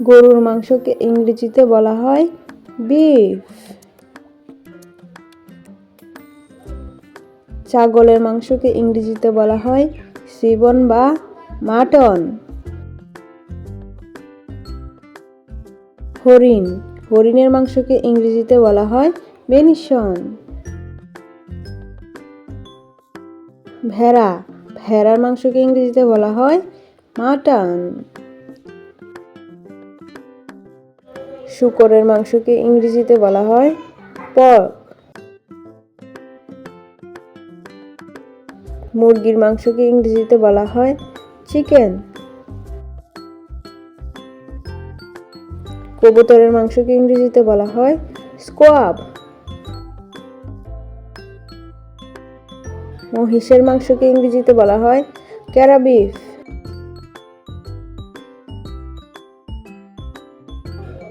গরুর মাংসকে ইংরেজিতে বলা হয় বিফ ছাগলের মাংসকে ইংরেজিতে বলা হয় সিবন বা মাটন। হরিণ, হরিণের মাংসকে ইংরেজিতে বলা হয় বেনিশন ভেড়া, ভেড়ার মাংসকে ইংরেজিতে বলা হয় মাটন। শুকরের মাংসকে ইংরেজিতে বলা হয় পর্ক মুরগির মাংসকে ইংরেজিতে বলা হয় চিকেন। কবুতরের মাংসকে ইংরেজিতে বলা হয় স্কোয়াব। মহিষের মাংসকে ইংরেজিতে বলা হয় ক্যারাবিফ।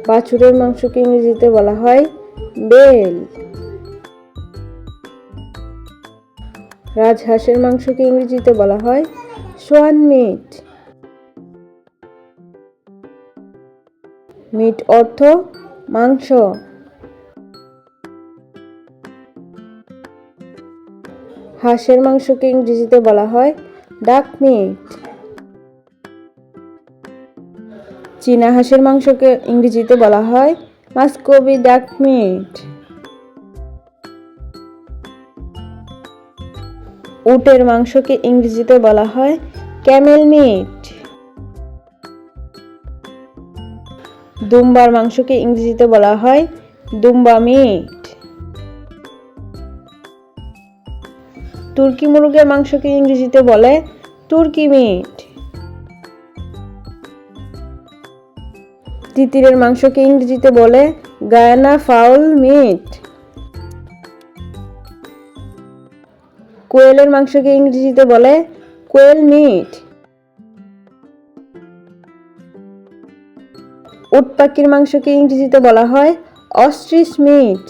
বাছুরের মাংসকে ইংরেজিতে বলা হয়, বেল। রাজহাঁসের মাংসকে ইংরেজিতে বলা হয়, সোয়ান মিট। মিট অর্থ মাংস। হাঁসের মাংসকে ইংরেজিতে বলা হয়, ডাক মিট। চীনা হাঁসের মাংসকে ইংরেজিতে বলা হয় মাস্কোবি ডাক মিট। উটের মাংসকে ইংরেজিতে বলা হয় ক্যামেল মিট। দুম্বার মাংসকে ইংরেজিতে বলা হয় দুম্বা মিট। তুর্কি মুরগের মাংসকে ইংরেজিতে বলে তুর্কি মিট। তিতিরের মাংসকে ইংরেজিতে বলে গায়না ফাউল মিট। কোয়েলের মাংসকে ইংরেজিতে বলে কোয়েল মিট। উট পাখির মাংসকে ইংরেজিতে বলা হয় অস্ট্রিচ মিট।